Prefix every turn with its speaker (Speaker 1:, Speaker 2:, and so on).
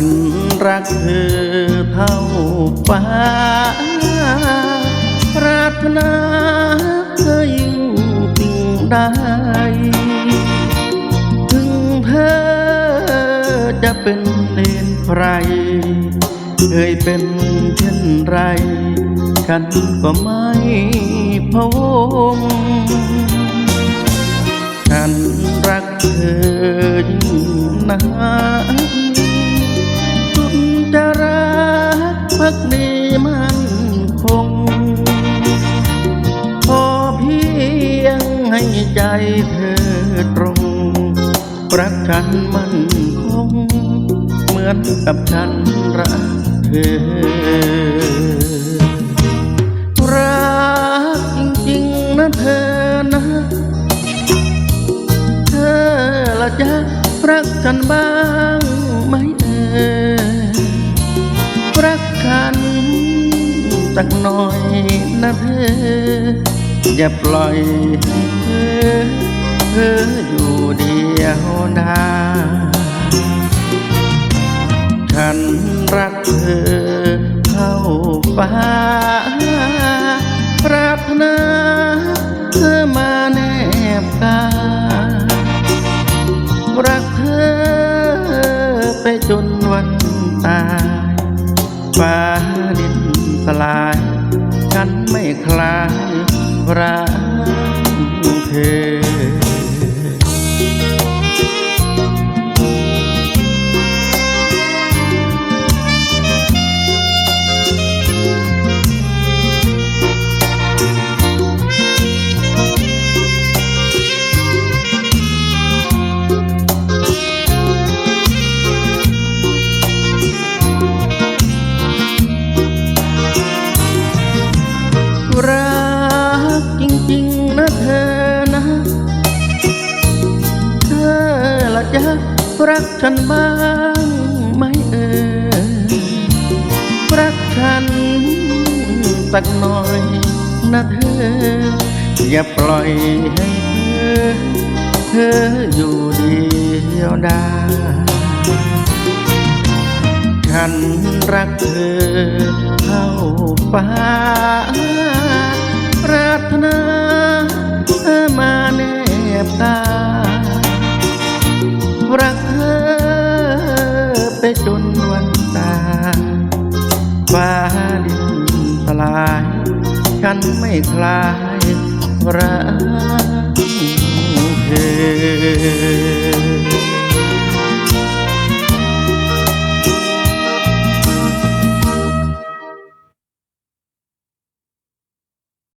Speaker 1: ฉันรักเธอเท่าฟ้า ปรารถนาเธออยิ่งสิ่งใดถึงเธอจะเป็นเลนใคร เคยเป็นเช่นไร ฉันก็ไม่พะวงฉันรักเธอ รักฉันมันคง เหมือนกับฉันรักเธอ รักจริงๆนะเธอนะ เธอละจะรักฉันบ้างไหมเอ่ยรักฉันสักหน่อยนะเธอ อย่าปล่อยให้เธอ เธออยู่เดียวดายฉันรักเธอเท่าฟ้า ปรารถนาเธอมาแนบกายรักเธอไปจนวันตายฟ้าดินสลาย ฉันไม่คลายรักเธอ รักฉันบ้างไหมเอ่ยรักฉันสักหน่อยนะเธอ อย่าปล่อยให้เธอ เธออยู่เดียวดายฉันรักเธอเท่าฟ้า อไปจนวันตาฟ้าดินสลาย ฉันไม่คลายรัก